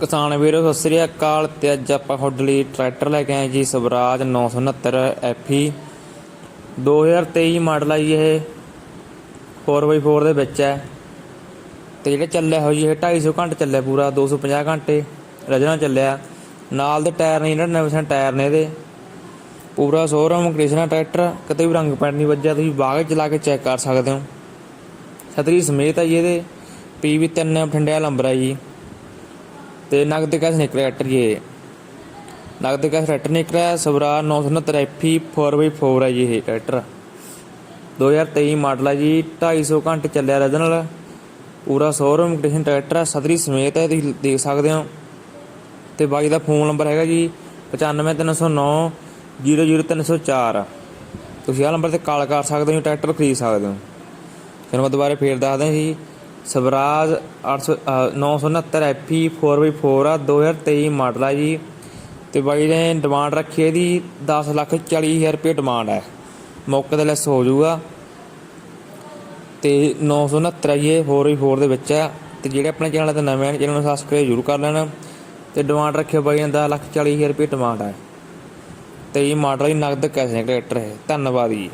ਕਿਸਾਨ ਵੀਰੋ, ਸਤਿ ਸ੍ਰੀ ਅਕਾਲ ਤੇ ਅੱਜ ਆਪਾਂ ਤੁਹਾਡੇ ਲਈ ਟਰੈਕਟਰ ਲੈ ਕੇ ਆਏ ਜੀ ਸਵਰਾਜ 969 FE 2023 ਮਾਡਲ ਆ ਜੀ ਇਹ। 4x4 ਦੇ ਵਿੱਚ ਹੈ। ਤੇ ਜਿਹੜਾ ਚੱਲਿਆ ਹੋਈ ਜੀ, ਇਹ 250 ਘੰਟੇ ਚੱਲਿਆ ਪੂਰਾ 250 ਘੰਟੇ ਰਜਣਾ ਚੱਲਿਆ। ਨਾਲ ਦੇ ਟਾਇਰ ਨੇ ਜਿਹੜਾ ਨਵੇਂ ਟਾਇਰ ਨੇ ਇਹਦੇ। ਪੂਰਾ ਸ਼ੋਰੂਮ ਕੰਡੀਸ਼ਨ ਟਰੈਕਟਰ, ਕਿਤੇ ਵੀ ਰੰਗ ਪੈਣ ਨਹੀਂ ਵੱਜਿਆ, ਤੁਸੀਂ ਬਾਗ ਚਲਾ ਕੇ ਚੈੱਕ ਕਰ ਸਕਦੇ ਹੋ। ਛਤਰੀ ਸਮੇਤ ਆ ਜੀ ਇਹਦੇ। ਪੀਵੀ 3 ਬਠਿੰਡਿਆ ਨੰਬਰ ਆ ਜੀ। ਤੇ ਨਗਦ ਕੈਸ਼ ਨਿਕਲਿਆ ਟਰੈਕਟਰ ਜੀ ਨਗਦ ਕੈਸ਼ ਟਰੈਕਟਰ ਨਿਕਲਿਆ ਸਵਰਾ 969 FE 4x4 ਹੈ ਜੀ ਇਹ ਟਰੈਕਟਰ 2023 ਮਾਡਲ ਹੈ ਜੀ 250 ਘੰਟੇ ਚੱਲਿਆ ਰਜਨਲ। ਪੂਰਾ ਸ਼ੋਰੂਮ ਕੰਡੀਸ਼ਨ ਟਰੈਕਟਰ ਹੈ ਸਦਰੀ ਸਮੇਤ ਹੈ ਤੁਸੀਂ ਦੇਖ ਸਕਦੇ ਹੋ। ਤੇ ਬਾਈ ਦਾ ਫੋਨ ਨੰਬਰ ਹੈਗਾ ਜੀ 95309 00304 ਤੁਸੀਂ ਆਹ ਨੰਬਰ ਤੇ ਕਾਲ ਕਰ ਸਕਦੇ ਹੋ, ਟਰੈਕਟਰ ਖਰੀਦ ਸਕਦੇ ਹੋ। ਫਿਰ ਮੈਂ ਦੁਬਾਰਾ ਫੇਰ ਦੱਸਦਾ ਜੀ ਸਵਰਾਜ 800 ਅਹ 969 FE 4x4 ਆ 2023 ਮਾਡਲ ਆ ਜੀ। ਤੇ ਬਾਈ ਨੇ ਡਿਮਾਂਡ ਰੱਖੀ ਇਹਦੀ 10 ਲੱਖ 40 ਹਜ਼ਾਰ ਰੁਪਏ ਡਿਮਾਂਡ ਹੈ ਮੌਕੇ ਤੇ ਲੈਸ ਹੋ ਜਾਊਗਾ ਤੇ 969 ਜੀ, ਇਹ 4x4 ਦੇ ਵਿੱਚ ਆ। ਤੇ ਜਿਹੜੇ ਆਪਣੇ ਚੈਨਲ ਤੇ ਨਵੇਂ ਹਨ ਚੈਨਲ ਨੂੰ ਸਬਸਕ੍ਰਾਈਬ ਜ਼ਰੂਰ ਕਰ ਲੈਣਾ। ਤੇ ਡਿਮਾਂਡ ਰੱਖਿਓ ਬਾਈ ਨੇ 10 ਲੱਖ 40 ਹਜ਼ਾਰ ਰੁਪਏ ਡਿਮਾਂਡ ਹੈ ਤੇ ਇਹ ਮਾਡਲ ਹੀ ਨਗਦ ਕੈਸ਼ ਟਰੈਕਟਰ ਹੈ ਧੰਨਵਾਦ ਜੀ।